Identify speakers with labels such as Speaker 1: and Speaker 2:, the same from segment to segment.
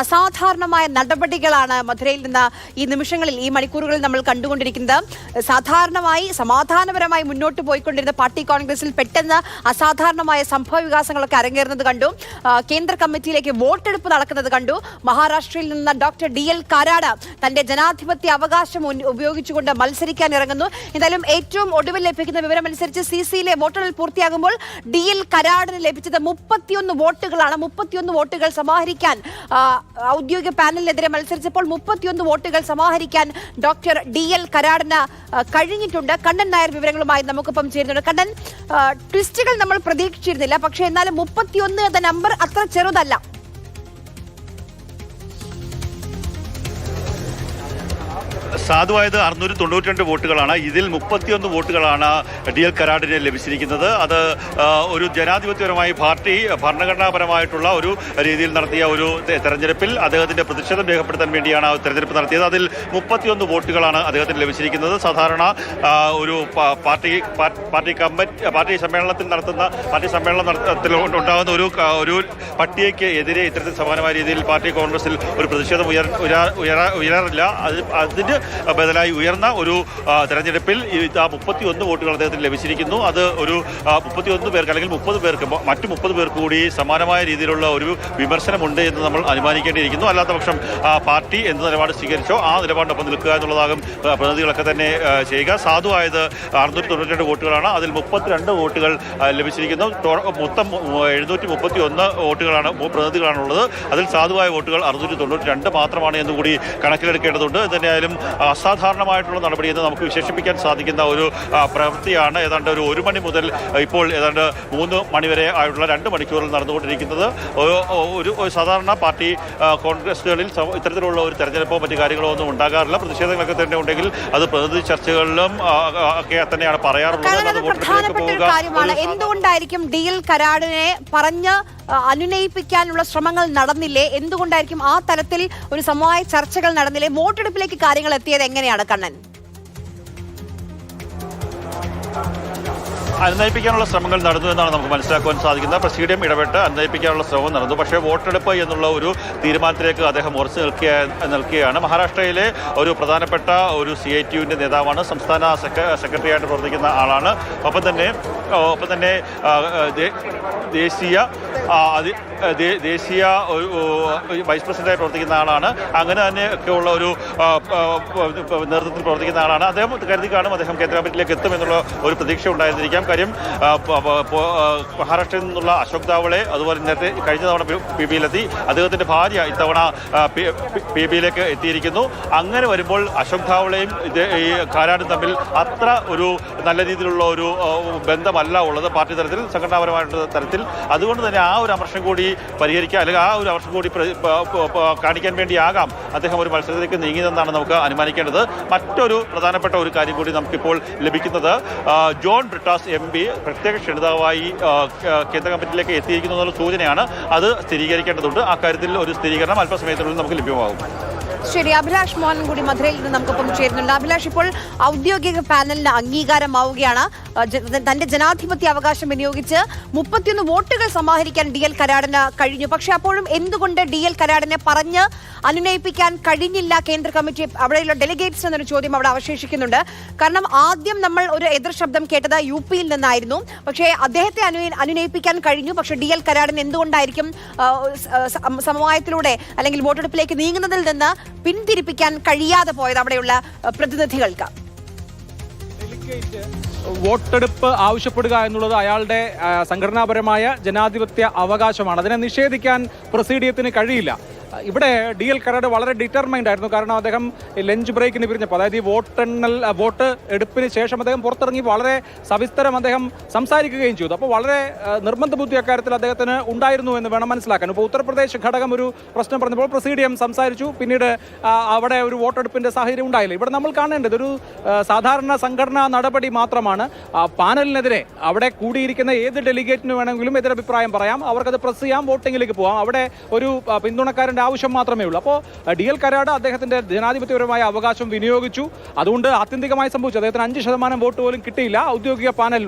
Speaker 1: അസാധാരണമായ നടപടികളാണ് മധുരയിൽ നിന്ന് ഈ നിമിഷങ്ങളിൽ ഈ മണിക്കൂറുകളിൽ നമ്മൾ കണ്ടുകൊണ്ടിരിക്കുന്നത്. സാധാരണമായി സമാധാനപരമായി മുന്നോട്ട് പോയിക്കൊണ്ടിരുന്ന പാർട്ടി കോൺഗ്രസിൽ പെട്ടെന്ന് അസാധാരണമായ സംഭവ വികാസങ്ങളൊക്കെ അരങ്ങേറുന്നത് കണ്ടു. കേന്ദ്ര കമ്മിറ്റിയിലേക്ക് വോട്ടെടുപ്പ് നടക്കുന്നത് കണ്ടു. മഹാരാഷ്ട്രയിൽ നിന്ന് ഡോക്ടർ ഡി എൽ കാരാട് തന്റെ ജനാധിപത്യ അവകാശം ഉപയോഗിച്ചുകൊണ്ട് മത്സരിക്കാൻ ഇറങ്ങുന്നു. എന്തായാലും ഏറ്റവും ഒടുവിൽ ലഭിക്കുന്ന വിവരമനുസരിച്ച് സി സിയിലെ വോട്ടെണ്ണൽ പൂർത്തിയാകുമ്പോൾ ഡി എൽ കരാടിന് ലഭിച്ചത് മുപ്പത്തിയൊന്ന് വോട്ടുകളാണ്. മുപ്പത്തിയൊന്ന് വോട്ടുകൾ സമാഹരിക്കാൻ ഔദ്യോഗിക പാനലിനെതിരെ മത്സരിച്ചപ്പോൾ മുപ്പത്തിയൊന്ന് വോട്ടുകൾ സമാഹരിക്കാൻ ഡോക്ടർ ഡി എൽ കരാടിന് കഴിഞ്ഞിട്ടുണ്ട്. കണ്ണൻ നായർ വിവരങ്ങളുമായി നമുക്കിപ്പം ചേരുന്നുണ്ട്. കണ്ണൻ ട്വിസ്റ്റുകൾ നമ്മൾ പ്രതീക്ഷിച്ചിരുന്നില്ല. പക്ഷേ എന്നാലും മുപ്പത്തിയൊന്ന് എന്ന നമ്പർ അത്ര ചെറുതല്ല.
Speaker 2: സാധുവായത് അറുന്നൂറ്റി തൊണ്ണൂറ്റി രണ്ട് വോട്ടുകളാണ്. ഇതിൽ മുപ്പത്തിയൊന്ന് വോട്ടുകളാണ് ഡി എൽ കരാടിന് ലഭിച്ചിരിക്കുന്നത്. അത് ഒരു ജനാധിപത്യപരമായി പാർട്ടി ഭരണഘടനാപരമായിട്ടുള്ള ഒരു രീതിയിൽ നടത്തിയ ഒരു തെരഞ്ഞെടുപ്പിൽ അദ്ദേഹത്തിന്റെ പ്രതിഷേധം രേഖപ്പെടുത്താൻ വേണ്ടിയാണ് തെരഞ്ഞെടുപ്പ് നടത്തിയത്. അതിൽ മുപ്പത്തിയൊന്ന് വോട്ടുകളാണ് അദ്ദേഹത്തിന് ലഭിച്ചിരിക്കുന്നത്. സാധാരണ ഒരു പാർട്ടി പാർട്ടി കമ്മിറ്റി പാർട്ടി സമ്മേളനത്തിൽ നടത്തുന്ന പാർട്ടി സമ്മേളനം നടത്തത്തിൽ ഉണ്ടാകുന്ന ഒരു ഒരു പട്ടികയ്ക്ക് എതിരെ ഇത്തരത്തിൽ സമാനമായ രീതിയിൽ പാർട്ടി കോൺഗ്രസിൽ ഒരു പ്രതിഷേധം ഉയർ ഉയരാ- ഉയരാ- ഉയരാറില്ല. അത് അതിന് ബദലായി ഉയർന്ന ഒരു തെരഞ്ഞെടുപ്പിൽ മുപ്പത്തി ഒന്ന് വോട്ടുകൾ അദ്ദേഹത്തിന് ലഭിച്ചിരിക്കുന്നു. അത് ഒരു മുപ്പത്തി ഒന്ന് പേർക്ക് അല്ലെങ്കിൽ മുപ്പത് പേർക്ക് മറ്റു മുപ്പത് പേർക്ക് കൂടി സമാനമായ രീതിയിലുള്ള ഒരു വിമർശനമുണ്ട് എന്ന് നമ്മൾ അനുമാനിക്കേണ്ടിയിരിക്കുന്നു. അല്ലാത്ത പക്ഷം പാർട്ടി എന്ത് നിലപാട് സ്വീകരിച്ചോ ആ നിലപാടിനൊപ്പം നിൽക്കുക എന്നുള്ളതാകും പ്രതിനിധികളൊക്കെ തന്നെ ചെയ്യുക. സാധുവായത് അറുന്നൂറ്റി തൊണ്ണൂറ്റി വോട്ടുകളാണ്. അതിൽ മുപ്പത്തിരണ്ട് വോട്ടുകൾ ലഭിച്ചിരിക്കുന്നു. മൊത്തം എഴുന്നൂറ്റി മുപ്പത്തി ഒന്ന് വോട്ടുകളാണ് പ്രതിനിധികളാണുള്ളത്. അതിൽ സാധുവായ വോട്ടുകൾ അറുന്നൂറ്റി തൊണ്ണൂറ്റി രണ്ട് മാത്രമാണ് എന്നുകൂടി കണക്കിലെടുക്കേണ്ടതുണ്ട്. എന്തായാലും അസാധാരണമായിട്ടുള്ള നടപടി എന്ന് നമുക്ക് വിശേഷിപ്പിക്കാൻ സാധിക്കുന്ന ഒരു പ്രവൃത്തിയാണ് ഏതാണ്ട് ഒരു ഒരു മണി മുതൽ ഇപ്പോൾ ഏതാണ്ട് മൂന്ന് മണിവരെ ആയിട്ടുള്ള രണ്ട് മണിക്കൂറിൽ നടന്നുകൊണ്ടിരിക്കുന്നത്. ഒരു സാധാരണ പാർട്ടി കോൺഗ്രസുകളിൽ ഇത്തരത്തിലുള്ള ഒരു തെരഞ്ഞെടുപ്പോ മറ്റു കാര്യങ്ങളോ ഒന്നും ഉണ്ടാകാറില്ല. പ്രതിഷേധങ്ങളൊക്കെ തന്നെ ഉണ്ടെങ്കിൽ അത് പ്രതിനിധി ചർച്ചകളിലും ഒക്കെ തന്നെയാണ് പറയാറുള്ളത്.
Speaker 1: അത്
Speaker 2: അല്ലാതെ
Speaker 1: ഒരു കാര്യമാണ്.
Speaker 2: ഒരു സാധാ-
Speaker 1: എന്തുകൊണ്ടായിരിക്കും ഡി കരാടിനെ പറഞ്ഞ് അനുനയിപ്പിക്കാനുള്ള ശ്രമങ്ങൾ നടന്നില്ലേ? എന്തുകൊണ്ടായിരിക്കും ആ തലത്തിൽ ഒരു സമവായ ചർച്ചകൾ നടന്നില്ലേ? വോട്ടെടുപ്പിലേക്ക് കാര്യങ്ങൾ എത്തിയത് എങ്ങനെയാണ് കണ്ണൻ?
Speaker 2: അനുനയിപ്പിക്കാനുള്ള ശ്രമങ്ങൾ നടന്നു എന്നാണ് നമുക്ക് മനസ്സിലാക്കുവാൻ സാധിക്കുന്നത്. പ്രസിഡിയം ഇടപെട്ട് അനുനയിപ്പിക്കാനുള്ള ശ്രമം നടന്നു. പക്ഷേ വോട്ടെടുപ്പ് എന്നുള്ള ഒരു തീരുമാനത്തിലേക്ക് അദ്ദേഹം ഉറച്ചു നിൽക്കുക നിൽക്കുകയാണ്. മഹാരാഷ്ട്രയിലെ ഒരു പ്രധാനപ്പെട്ട ഒരു സി ഐ ടി യുവിന്റെ നേതാവാണ് സംസ്ഥാന സെക്ര സെക്രട്ടറിയായിട്ട് പ്രവർത്തിക്കുന്ന ആളാണ്. ഒപ്പം തന്നെ ഒപ്പം തന്നെ ദേശീയ ദേശീയ ഒരു, വൈസ് പ്രസിഡന്റായി പ്രവർത്തിക്കുന്ന ആളാണ്. അങ്ങനെ തന്നെ ഒക്കെയുള്ള ഒരു നേതൃത്വത്തിൽ പ്രവർത്തിക്കുന്ന ആളാണ്. അദ്ദേഹം കരുതി കാണും അദ്ദേഹം കേന്ദ്ര കമ്മിറ്റിയിലേക്ക് എത്തുമെന്നുള്ള ഒരു പ്രതീക്ഷ ഉണ്ടായിരുന്നിരിക്കാം. കാര്യം പ- ആ, മഹാരാഷ്ട്രയിൽ നിന്നുള്ള അശോക് ദാവളെ അതുപോലെ നേരത്തെ കഴിഞ്ഞ തവണ പി ബിയിലെത്തി അദ്ദേഹത്തിന്റെ ഭാര്യ ഇത്തവണ പി- ബിയിലേക്ക് എത്തിയിരിക്കുന്നു. അങ്ങനെ വരുമ്പോൾ അശോക് ധാവളയും ഇത് ഈ കാരാടും തമ്മിൽ അത്ര ഒരു നല്ല രീതിയിലുള്ള ഒരു ബന്ധമല്ല ഉള്ളത് പാർട്ടി തലത്തിൽ സംഘടനാപരമായിട്ടുള്ള തരത്തിൽ അതുകൊണ്ട് തന്നെ ആ ഒരു അമർഷം കൂടി പരിഹരിക്കുക അല്ലെങ്കിൽ ആ ഒരു അമർഷം കൂടി കാണിക്കാൻ വേണ്ടിയാകാം അദ്ദേഹം ഒരു മത്സരത്തിലേക്ക് നീങ്ങിയതെന്നാണ് നമുക്ക് അനുമാനിക്കേണ്ടത്. മറ്റൊരു പ്രധാനപ്പെട്ട ഒരു കാര്യം കൂടി നമുക്കിപ്പോൾ ലഭിക്കുന്നത്. ജോൺ ബ്രിട്ടാസ് എം പി പ്രത്യേക ക്ഷണിതാവായി കേന്ദ്ര കമ്മിറ്റിയിലേക്ക് എത്തിയിരിക്കുന്നു എന്നുള്ള സൂചനയാണ് അത് സ്ഥിരീകരിക്കേണ്ടതുണ്ട്. അക്കാര്യത്തിൽ കാര്യത്തിൽ ഒരു സ്ഥിരീകരണം അല്പസമയത്തിനുള്ളിൽ നമുക്ക് ലഭ്യമാകും.
Speaker 1: ശരി അഭിലാഷ് മോഹൻ കൂടി മധുരയിൽ നിന്ന് നമുക്കൊപ്പം ചേരുന്നുണ്ട്. അഭിലാഷ് ഇപ്പോൾ ഔദ്യോഗിക പാനലിന് അംഗീകാരമാവുകയാണ്. തന്റെ ജനാധിപത്യ അവകാശം വിനിയോഗിച്ച് മുപ്പത്തിയൊന്ന് വോട്ടുകൾ സമാഹരിക്കാൻ ഡി എൽ കരാടിന് കഴിഞ്ഞു. പക്ഷെ അപ്പോഴും എന്തുകൊണ്ട് ഡി എൽ കരാടിനെ പറഞ്ഞ് അനുനയിപ്പിക്കാൻ കഴിഞ്ഞില്ല? കേന്ദ്ര കമ്മിറ്റി അവിടെയുള്ള ഡെലിഗേറ്റ്സ് എന്നൊരു ചോദ്യം അവിടെ അവശേഷിക്കുന്നുണ്ട്. കാരണം ആദ്യം നമ്മൾ ഒരു എതിർ ശബ്ദം കേട്ടത് യു പിയിൽ നിന്നായിരുന്നു. പക്ഷേ അദ്ദേഹത്തെ അനു അനുനയിപ്പിക്കാൻ കഴിഞ്ഞു. പക്ഷേ ഡി എൽ കരാടിന് എന്തുകൊണ്ടായിരിക്കും സമവായത്തിലൂടെ അല്ലെങ്കിൽ വോട്ടെടുപ്പിലേക്ക് നീങ്ങുന്നതിൽ നിന്ന് പിന്തിരിപ്പിക്കാൻ കഴിയാതെ പോയത് അവിടെയുള്ള പ്രതിനിധികൾക്ക്.
Speaker 3: വോട്ടെടുപ്പ് ആവശ്യപ്പെടുക എന്നുള്ളത് അയാളുടെ സംഘടനാപരമായ ജനാധിപത്യ അവകാശമാണ്. അതിനെ നിഷേധിക്കാൻ പ്രസീഡിയത്തിന് കഴിയില്ല. ഇവിടെ ഡി എൽ കരാട് വളരെ ഡിറ്റർമൈൻഡ് ആയിരുന്നു. കാരണം അദ്ദേഹം ലഞ്ച് ബ്രേക്കിന് പിരിഞ്ഞപ്പോൾ അതായത് ഈ വോട്ടെണ്ണൽ വോട്ട് എടുപ്പിന് ശേഷം അദ്ദേഹം പുറത്തിറങ്ങി വളരെ സവിസ്തരം അദ്ദേഹം സംസാരിക്കുകയും ചെയ്തു. അപ്പോൾ വളരെ നിർബന്ധ ബുദ്ധി അക്കാര്യത്തിൽ അദ്ദേഹത്തിന് ഉണ്ടായിരുന്നു എന്ന് വേണം മനസ്സിലാക്കാൻ. ഇപ്പോൾ ഉത്തർപ്രദേശ് ഘടകം ഒരു പ്രശ്നം പറഞ്ഞപ്പോൾ പ്രസീഡിയം സംസാരിച്ചു. പിന്നീട് അവിടെ ഒരു വോട്ടെടുപ്പിന്റെ സാഹചര്യം ഉണ്ടായില്ല. ഇവിടെ നമ്മൾ കാണേണ്ടത് ഒരു സാധാരണ സംഘടനാ നടപടി മാത്രമാണ്. പാനലിനെതിരെ അവിടെ കൂടിയിരിക്കുന്ന ഏത് ഡെലിഗേറ്റിന് വേണമെങ്കിലും എതിരഭിപ്രായം പറയാം. അവർക്കത് പ്രസ് ചെയ്യാം വോട്ടിങ്ങിലേക്ക് പോകാം അവിടെ ഒരു പിന്തുണക്കാരന്റെ ആവശ്യം മാത്രമേ ഉള്ളൂ. അപ്പോൾ ഡി എൽ കരാട് അദ്ദേഹത്തിന്റെ ജനാധിപത്യപരമായ അവകാശം വിനിയോഗിച്ചു. അതുകൊണ്ട് ആത്യന്തികമായി സംഭവിച്ചു. അദ്ദേഹത്തിന് അഞ്ച് ശതമാനം വോട്ട് പോലും കിട്ടിയില്ല. ഔദ്യോഗിക പാനൽ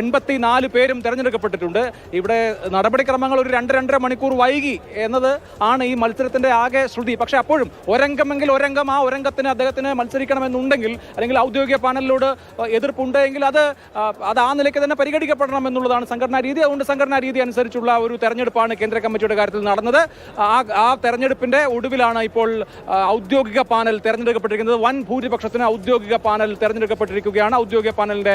Speaker 3: എൺപത്തി നാല് പേരും തിരഞ്ഞെടുക്കപ്പെട്ടിട്ടുണ്ട്. ഇവിടെ നടപടിക്രമങ്ങൾ ഒരു രണ്ട് രണ്ടര മണിക്കൂർ വൈകി എന്നത് ആണ് ഈ മത്സരത്തിന്റെ ആകെ ശ്രുതി. പക്ഷേ അപ്പോഴും ഒരംഗമെങ്കിൽ ഒരംഗം ആ ഒരംഗത്തിന് അദ്ദേഹത്തിന് മത്സരിക്കണമെന്നുണ്ടെങ്കിൽ അല്ലെങ്കിൽ ഔദ്യോഗിക പാനലിനോട് എതിർപ്പുണ്ടെങ്കിൽ അത് ആ, അത് ആ നിലയ്ക്ക് തന്നെ പരിഗണിക്കപ്പെടണം എന്നുള്ളതാണ് സംഘടനാ രീതി. അതുകൊണ്ട് സംഘടനാ രീതി അനുസരിച്ചുള്ള ഒരു തെരഞ്ഞെടുപ്പാണ് കേന്ദ്ര കമ്മിറ്റിയുടെ കാര്യത്തിൽ നടന്നത്. ആ ആ തെരഞ്ഞെടുപ്പിന്റെ ഒടുവിലാണ് ഇപ്പോൾ ഔദ്യോഗിക പാനൽ തെരഞ്ഞെടുക്കപ്പെട്ടിരിക്കുന്നത്. വൻ ഭൂരിപക്ഷത്തിന് ഔദ്യോഗിക പാനൽ തെരഞ്ഞെടുക്കപ്പെട്ടിരിക്കുകയാണ്. ഔദ്യോഗിക പാനലിന്റെ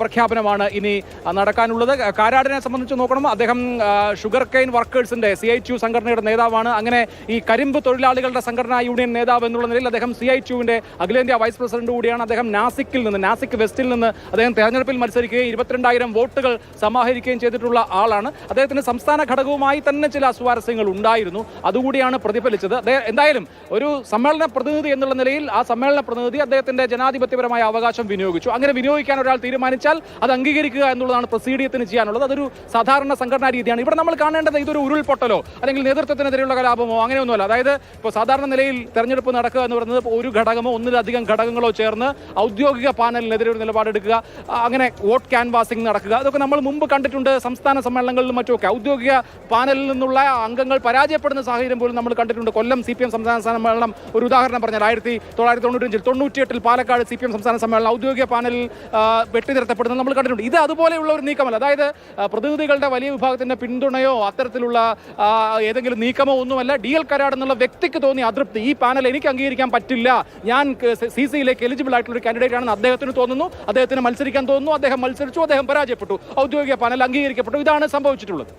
Speaker 3: പ്രഖ്യാപനമാണ് ഇനി നടക്കാനുള്ളത്. കാരാടിനെ സംബന്ധിച്ച് നോക്കണം. അദ്ദേഹം ഷുഗർ കെയിൻ വർക്കേഴ്സിന്റെ സി എച്ച് യു സംഘടനയുടെ നേതാവാണ്. അങ്ങനെ ഈ കരിമ്പ് തൊഴിലാളികളുടെ സംഘടനാ യൂണിയൻ നേതാവ് എന്നുള്ള നിലയിൽ അദ്ദേഹം സി എച്ച് യുവിന്റെ അഖിലേന്ത്യാ വൈസ് പ്രസിഡന്റ് കൂടിയാണ്. അദ്ദേഹം നാസിക്കിൽ നിന്ന് നാസിക് വെസ്റ്റിൽ നിന്ന് അദ്ദേഹം തെരഞ്ഞെടുപ്പിൽ മത്സരിക്കുകയും ഇരുപത്തിരണ്ടായിരം വോട്ടുകൾ സമാഹരിക്കുകയും ചെയ്തിട്ടുള്ള ആളാണ്. അദ്ദേഹത്തിന് സംസ്ഥാന ഘടകവുമായി തന്നെ ചില അസ്വാരസ്യങ്ങൾ ഉണ്ടായിരുന്നു. അതുകൂടിയാണ് പ്രതിഫലിച്ചത്. അദ്ദേഹം എന്തായാലും ഒരു സമ്മേളന പ്രതിനിധി എന്നുള്ള നിലയിൽ ആ സമ്മേളന പ്രതിനിധി അദ്ദേഹത്തിന്റെ ജനാധിപത്യപരമായ അവകാശം വിനിയോഗിച്ചു. അങ്ങനെ വിനിയോഗിക്കാൻ ഒരാൾ തീരുമാനിച്ചാൽ അത് അംഗീകരിക്കുക എന്നുള്ളതാണ് പ്രസീഡിയത്തിന് ചെയ്യാനുള്ളത്. അതൊരു സാധാരണ സംഘടനാ രീതിയാണ്. ഇവിടെ നമ്മൾ കാണേണ്ടത് ഇതൊരു ഉരുൾപൊട്ടലോ അല്ലെങ്കിൽ നേതൃത്വത്തിനെതിരെയുള്ള കലാപമോ അങ്ങനെയൊന്നുമല്ല. അതായത് ഇപ്പോൾ സാധാരണ നിലയിൽ തെരഞ്ഞെടുപ്പ് നടക്കുക എന്ന് പറയുന്നത് ഒരു ഘടകമോ ഒന്നിലധികം ഘടകങ്ങളോ ചേർന്ന് ഔദ്യോഗിക പാനലിനെതിരെ ഒരു നിലപാടെടുക്കുക അങ്ങനെ വോട്ട് ക്യാൻവാസിംഗ് നടക്കുക അതൊക്കെ നമ്മൾ മുമ്പ് കണ്ടിട്ടുണ്ട്. സംസ്ഥാന സമ്മേളനങ്ങളിലും മറ്റുമൊക്കെ. ഔദ്യോഗിക പാനലിൽ നിന്നുള്ള അംഗങ്ങൾ പരാജയപ്പെടുന്ന സാഹചര്യം പോലും നമ്മൾ കണ്ടിട്ടുണ്ട്. കൊല്ലം സി പി എം സംസ്ഥാന സമ്മേളനം ഒരു ഉദാഹരണം പറഞ്ഞാൽ ആയിരത്തി തൊള്ളായിരത്തി തൊണ്ണൂറ്റഞ്ചിൽ തൊണ്ണൂറ്റിയെട്ടിൽ പാലക്കാട് സി പി എം സംസ്ഥാന സമ്മേളനം ഔദ്യോഗിക പാനലിൽ വെട്ടിനിർത്തപ്പെടുന്നത് നമ്മൾ കണ്ടിട്ടുണ്ട്. ഇത് അതുപോലെയുള്ള ഒരു നീക്കമല്ല. അതായത് പ്രതിനിധികളുടെ വലിയ വിഭാഗത്തിന്റെ പിന്തുണയോ അത്തരത്തിലുള്ള ഏതെങ്കിലും നീക്കമോ ഒന്നുമല്ല. ഡി എൽ കരാട് എന്നുള്ള വ്യക്തിക്ക് തോന്നിയ അതൃപ്തി. ഈ പാനൽ എനിക്ക് അംഗീകരിക്കാൻ പറ്റില്ല. ഞാൻ സി സിയിലേക്ക് എലിജിബിൾ ആയിട്ടുള്ള ഒരു കാൻഡിഡേറ്റ് ആണെന്ന് അദ്ദേഹത്തിന് തോന്നുന്നു. അദ്ദേഹത്തിന് മത്സരിക്കാൻ തോന്നുന്നു. അദ്ദേഹം മത്സരിച്ചു. അദ്ദേഹം പരാജയപ്പെട്ടു. ഔദ്യോഗിക പാനൽ അംഗീകരിക്കപ്പെട്ടു. ഇതാണ് സംഭവിച്ചിട്ടുള്ളത്.